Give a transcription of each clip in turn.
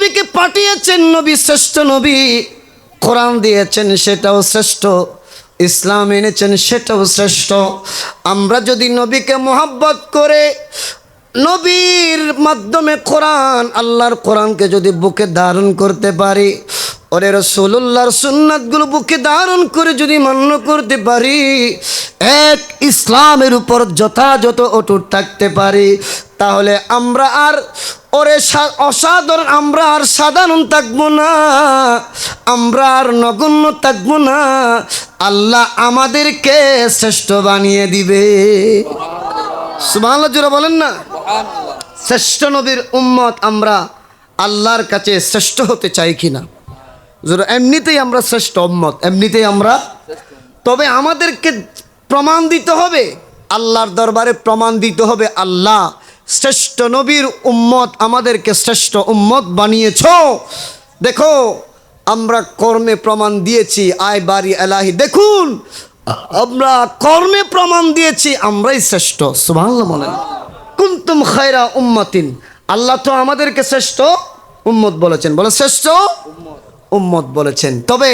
নবীকে পাঠিয়েছেন নবী, শ্রেষ্ঠ নবী। কোরআন দিয়েছেন, সেটাও শ্রেষ্ঠ। ইসলাম এনেছেন, সেটাও শ্রেষ্ঠ। আমরা যদি নবীকে মোহাব্বত করে নবীর মাধ্যমে কোরআন, আল্লাহর কোরআনকে যদি বুকে ধারণ করতে পারি, ওরে রসুল্লাহর সুন্নাতগুলো বুকে ধারণ করে যদি মান্য করতে পারি, এক ইসলামের উপর যথাযথ অটুট থাকতে পারি তাহলে আমরা আর, ওরে অসাধারণ, আমরা আর সাধারণ থাকব না। আমরা আর নগণ্য থাকব না। আল্লাহ আমাদেরকে শ্রেষ্ঠ বানিয়ে দিবে। সুবাহ জোরা বলেন না। শ্রেষ্ঠ নবীর উম্মত আমরা আল্লাহর কাছে শ্রেষ্ঠ হতে চাই কিনা? জোরা, এমনিতেই আমরা শ্রেষ্ঠ উম্মত, এমনিতেই আমরা। তবে আমাদেরকে প্রমাণ দিতে হবে। আল্লাহর দরবারে প্রমাণ দিতে হবে আল্লাহ শ্রেষ্ঠ নবীর উম্মত আমাদেরকে শ্রেষ্ঠ উম্মত বানিয়েছ। দেখো, আমরা কর্মে প্রমাণ দিয়েছি, আয় বাড়ি এলাহি। দেখুন, আমরা কর্মে প্রমাণ দিয়েছি, আমরাই শ্রেষ্ঠ। সুবহানাল্লাহ বলেন। কুন্তুম খায়রা উম্মাতিন। আল্লাহ তো আমাদেরকে শ্রেষ্ঠ উম্মত বলেছেন। বলে শ্রেষ্ঠ উম্মত বলেছেন। তবে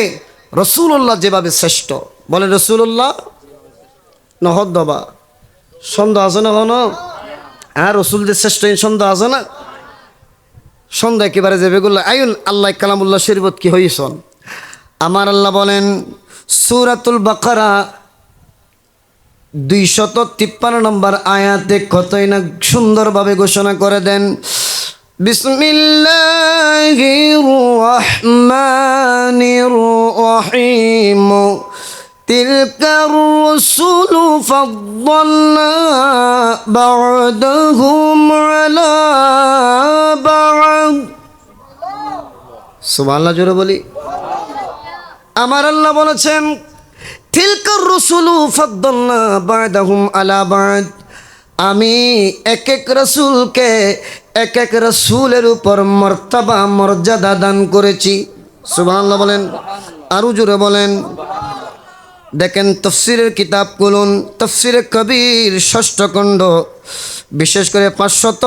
রসুল্লাহ যেভাবে শ্রেষ্ঠ, বলে রসুল্লাহ নহদ্দবা। সন্দেহ আছে না হ্যাঁ রসুল যে শ্রেষ্ঠ সন্দেহ আছে না? সন্ধ্যা একেবারে যে বেগুল্লা আয়ুন আল্লাহ কালামুল্লাহ শরীবত কি হইসন আমার আল্লাহ বলেন, সুরাতুল বাকারা দুইশত তিপ্পান্ন নম্বর আয়াতে কতই না সুন্দরভাবে ঘোষণা করে দেন, বিসমিল্লাহির تلك الرسل فضلنا بعدهم على بعض সুবহানাল্লাহ জোরে বলি আমার আল্লাহ বলেছেন তিলকার রসুলু ফদ্দল্লা বাদাহুম আলা বাদ আমি এক এক রসুলকে এক এক রসুলের উপর মর্তাবা মর্যাদা দান করেছি সুবহানাল্লাহ বলেন আরো জোরে বলেন দেখেন তফসিরের কিতাব কুলুন তফসিরে কবির ষষ্ঠ খণ্ড, বিশেষ করে পাঁচশত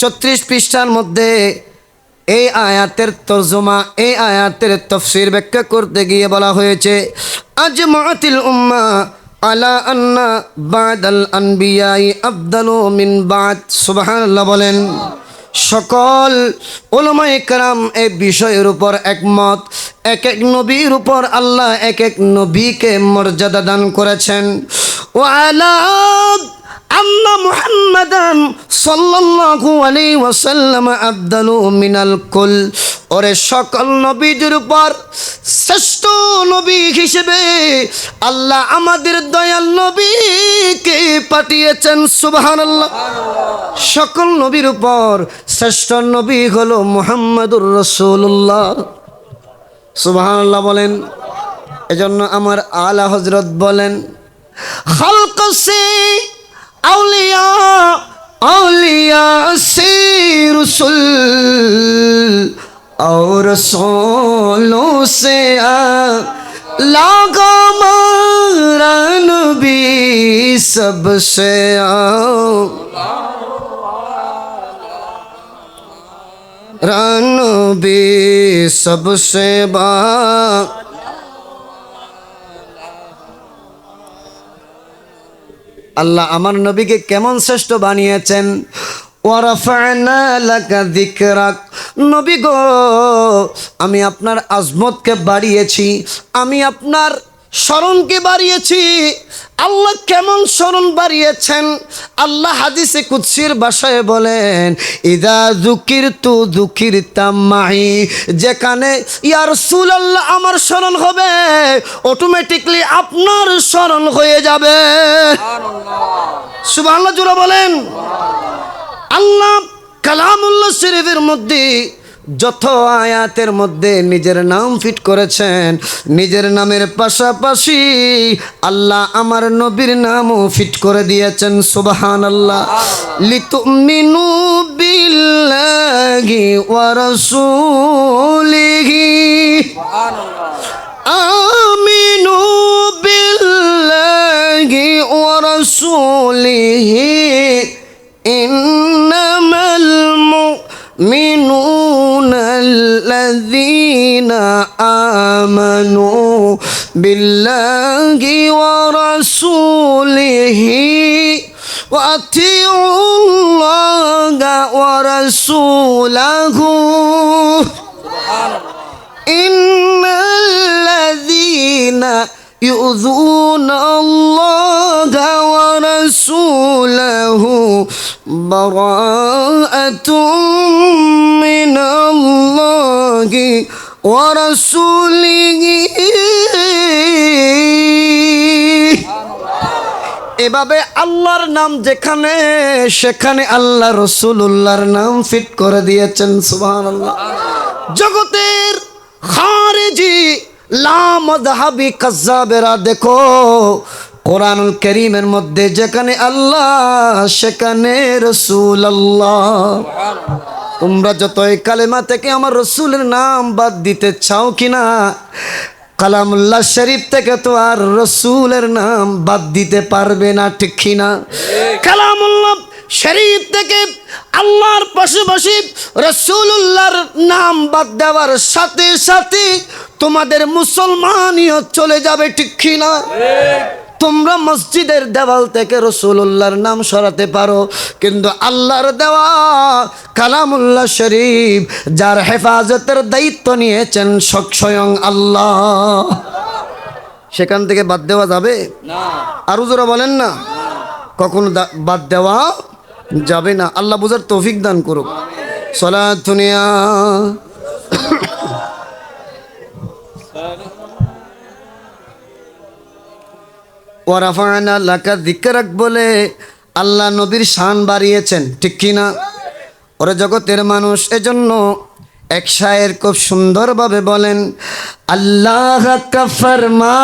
চত্রিশ পৃষ্ঠার মধ্যে এই আয়াতের তর্জমা, এই আয়াতের তফসির ব্যাখ্যা করতে গিয়ে বলা হয়েছে আজ মাতিল উম্মা আলা আন্না বাদাল আনবিয়াই আবদালু মিন বাদ। সুবহানাল্লাহ বলেন, সকল ওলমাই কারাম এই বিষয়ের উপর একমত। এক এক নবীর উপর আল্লাহ এক এক নবীকে মর্যাদা দান করেছেন। ও আলা আন্না মুহাম্মাদান সাল্লাল্লাহু আলাইহি ওয়াসাল্লাম আবদালু মিনাল কুল। ওরে সকল নবীদের উপর শ্রেষ্ঠ নবী হিসেবে আল্লাহ আমাদের দয়াল নবীকে পাঠিয়েছেন, সুবহানাল্লাহ। সকল নবীর উপর শ্রেষ্ঠ নবী হলো মুহাম্মাদুর রসুল্লাহ সুবাহান্লাহ বলেন, এজন্য আমার আলা হজরত বলেন খালকসে আউলিয়া আউলিয়া সে রসুল اور رسولوں سے لاگا مارا भी सबसे बा আল্লাহ আমার নবীকে কেমন শ্রেষ্ঠ বানিয়েছেন ওয়ারাফা'না লাকা যিকরাক নবী গো আমি আপনার আজমতকে বাড়িয়েছি আমি আপনার স্মরণকে বাড়িয়েছি। আল্লাহ কেমন স্মরণ বাড়িয়েছেন? আল্লাহ হাদিসে কুৎসির ভাষায় বলেন, ইদা জুকির তু জুকির তামাহি যেখানে ইয়ার সুল আল্লাহ আমার স্মরণ হবে অটোমেটিকলি আপনার স্মরণ হয়ে যাবে। সুবাহ জোড়া বলেন। আল্লাহ কালামুল্লাহ শরীফের মধ্যে যত আয়াতের মধ্যে নিজের নাম ফিট করেছেন, নিজের নামের পাশাপাশি আল্লাহ আমার নবীর নামও ফিট করে দিয়েছেন সুবাহান আল্লাহ লিতুমিনু বিল্লাহি ওয়া রাসূলিহি। আমিনু বিল্লাহি ওয়া রাসূলিহি। ইন্নামাল মুমিনুনা المؤمنون الذين آمنوا بالله ورسوله وأطيعوا الله ورسوله. إن الذين يؤذون الله ورسوله براءة من الله ورسوله এভাবে আল্লাহর নাম যেখানে সেখানে আল্লাহ রসুল্লাহর নাম ফিট করে দিয়েছেন সুবাহ জগতের খারেজি লামদহাবি কাজ্জাবেরা দেখো কোরআনুল করিমের মধ্যে যেখানে আল্লাহ, সেখানে রসুল আল্লাহ তোমরা যতই কালেমা থেকে আমার রসুলের নাম বাদ দিতে চাও কিনা, কালামুল্লাহ শরীফ থেকে তো আর রসুলের নাম বাদ দিতে পারবে না, ঠিক কিনা? কালামুল্লাহ শরীফ থেকে আল্লাহর পাশাপাশি রসুল্লাহর নাম বাদ দেওয়ার সাথে সাথে তোমাদের মুসলমানিও চলে যাবে, ঠিক কিনা? তোমরা মসজিদের দেওয়াল থেকে রসুল্লাহর নাম সরাতে পারো। কিন্তু আল্লাহর দেওয়া কালামুল্লাহ শরীফ যার হেফাজতের দায়িত্ব নিয়েছেন সক- স্বয়ং আল্লাহ। সেখান থেকে বাদ দেওয়া যাবে? আরও যারা বলেন না। কখনো বাদ দেওয়া যাবে না। আল্লাহ বুঝার তৌফিক দান করুক। সলা ওয়ারাফায়না লাকা দিকরাক বলে আল্লাহ নবীর শান বাড়িয়েছেন ঠিক কি না? ওরা জগতের মানুষ এজন্য এক শায়ের খুব সুন্দরভাবে বলেন আল্লাহ ফরমা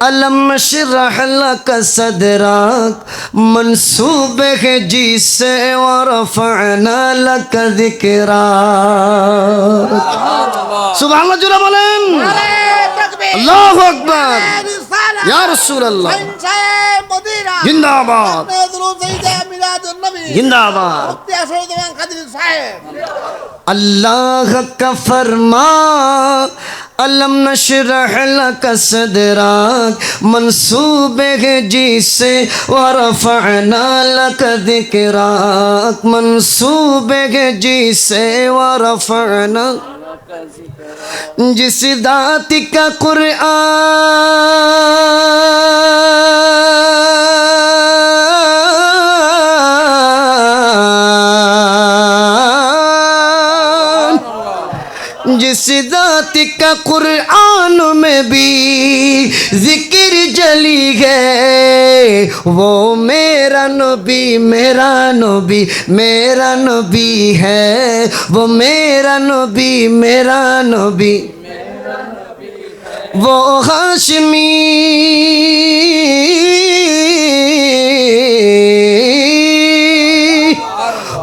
علم شرح لك صدرك منصوب ہے جی سے ورفعنا لك ذکرات سبحان ইয়া রাসূলুল্লাহ জিন্দাবাদ জিন্দাবাদ আল্লাহ কা ফরমা علم نشرح لك صدرك منصوبه جی سے ورفعنا لك ذکراک منصوبه جی سے ورفعنا جس دات کا قرآن جس ذات کا قرآن میں بھی ذکر جلی ہے، وہ میرا نبی میرا نبی میرا نبی ہے۔ وہ میرا نبی میرا نبی، وہ ہاشمی۔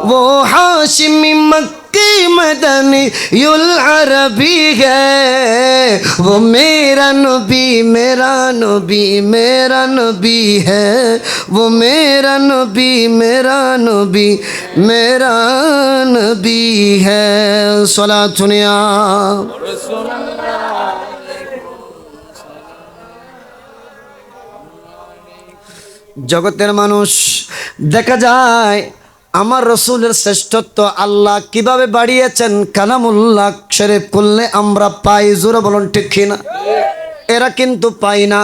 وہ ہاشمی مک मक्की मदनी युल अरबी है वो मेरा नबी मेरा नबी मेरा नबी है वो मेरा नबी मेरा नबी मेरा नबी है सला सुनिया জগতের মানুষ দেখা যায় আমার রসুলের শ্রেষ্ঠত্ব আল্লাহ কীভাবে বাড়িয়েছেন? কালামুল্লাহ শরীফ করলে আমরা পাই, জোরে বলুন ঠিক কিনা এরা কিন্তু পাই না,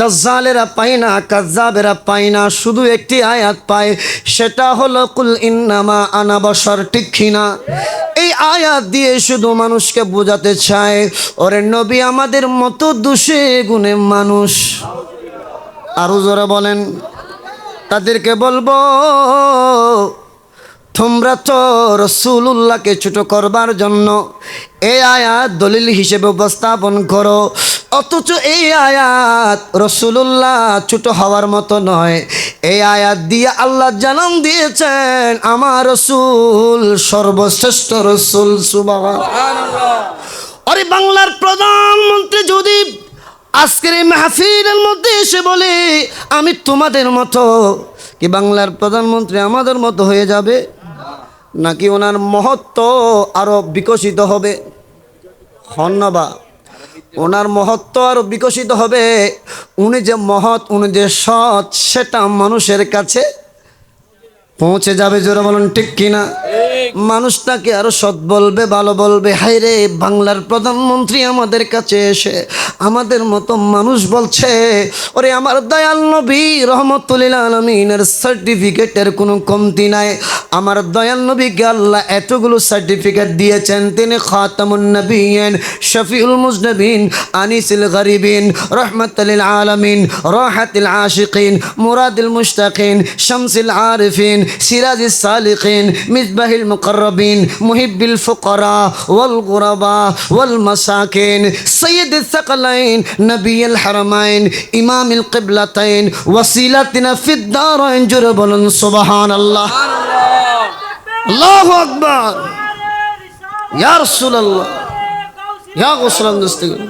দজ্জালেরা পাই না, কাজ্জাবেরা পাই না, শুধু একটি আয়াত পায়, সেটা হলো, কুল ইন্নামা আনা বসর ঠিক এই আয়াত দিয়ে শুধু মানুষকে বোঝাতে চায়, ওরে নবী আমাদের মতো দুষে গুণে মানুষ। আরও জোরে বলেন তাদেরকে বলব, তোমরা তো রসুল্লাহকে ছোট করবার জন্য এই আয়াত দলিল হিসেবে উপস্থাপন করো। অথচ এই আয়াত রসুল্লাহ ছোট হওয়ার মতো নয়। এই আয়াত দিয়ে আল্লাহ জানান দিয়েছেন, আমার রসুল সর্বশ্রেষ্ঠ রসুল। সুবাহ আরে বাংলার প্রধানমন্ত্রী যদি আজকের এই মাহফিলের মধ্যে এসে বলে, আমি তোমাদের মতো, কি বাংলার প্রধানমন্ত্রী আমাদের মতো হয়ে যাবে? নাকি ওনার মহত্ব আরও বিকশিত হবে? হন্নবা ওনার মহত্ব আরও বিকশিত হবে। উনি যে মহৎ, উনি যে সৎ, সেটা মানুষের কাছে পৌঁছে যাবে। জোরে বলুন, ঠিক কিনা? মানুষটাকে আরও সৎ বলবে, ভালো বলবে। হাই রে বাংলার প্রধানমন্ত্রী আমাদের কাছে এসে আমাদের মতো মানুষ বলছে, ওরে আমার দয়াল নবী রহমতুল্লিল আলমিনের সার্টিফিকেটের কোনো কমতি নাই। আমার দয়াল নবীকে আল্লাহ এতগুলো সার্টিফিকেট দিয়েছেন। তিনি খাতামুন নবীন, শফিউল মুজনবিন, আনিসুল গরিবিন, রহমতুল আলমিন, রহাতিল আশিকিন, মুরাদিল মুশতাকিন শামসিল আরিফিন, সিরাজিস সালিকিন, মিসবাহিল মুকরবিন মুহিব্বিল ফুকরা, ওয়াল গুরাবা, ওয়াল মাসাকিন সৈয়দ সকলাইন নবিয়াল হারামাইন, ইমামিল কিবলাতাইন, ওয়াসিলাতিনা ফিদ্দারাইন জুরে বলুন সুবহানাল্লাহ। আল্লাহ আল্লাহ আকবর। ইয়া রসুল্লাহ ইয়া গোসলাম দোস্তিগুলো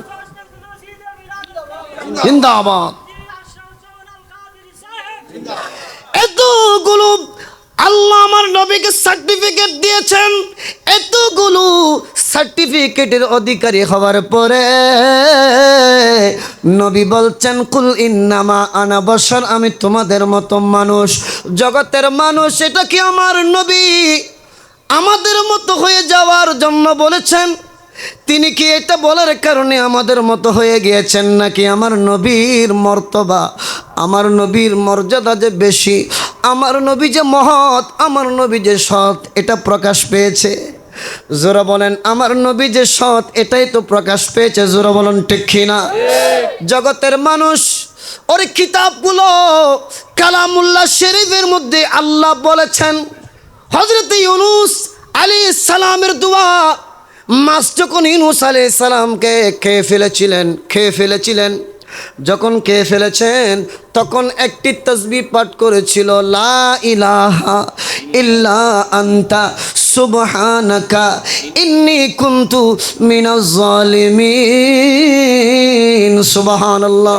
জিন্দাবাদ। এতগুলো আল্লাহ আমার নবীকে সার্টিফিকেট দিয়েছেন, এতগুলো সার্টিফিকেটের অধিকারী হওয়ার পরে নবী বলছেন, কুল ইন্নামা আনা বসর আমি তোমাদের মতো মানুষ। জগতের মানুষ, এটা কি আমার নবী? আমাদের মতো হয়ে যাওয়ার জন্য বলেছেন। তিনি কি এটা বলার কারণে আমাদের মতো হয়ে গিয়েছেন নাকি আমার নবীর মর্তবা? আমার নবীর মর্যাদা যে বেশি, আমার নবী যে মহৎ, আমার নবী যে সৎ, এটা প্রকাশ পেয়েছে। জোরা বলেন, আমার নবী যে সৎ, এটাই তো প্রকাশ পেয়েছে। জোরা বলেন, ঠিক না জগতের মানুষ, ওর কিতাবগুলো কালামুল্লাহ শরীফের মধ্যে আল্লাহ বলেছেন হজরত ইউনুস আলী সালামের দোয়া মাছ যখন ইনুস আলী সালামকে খেয়ে ফেলেছিলেন খেয়ে ফেলেছিলেন, যখন খেয়ে ফেলেছেন, তখন একটি তসবি পাঠ করেছিল, লা ইলাহা ইল্লা আন্তা সুবহানাকা ইন্নি কুনতু মিনাজ জালিমিন সুবহানাল্লাহ।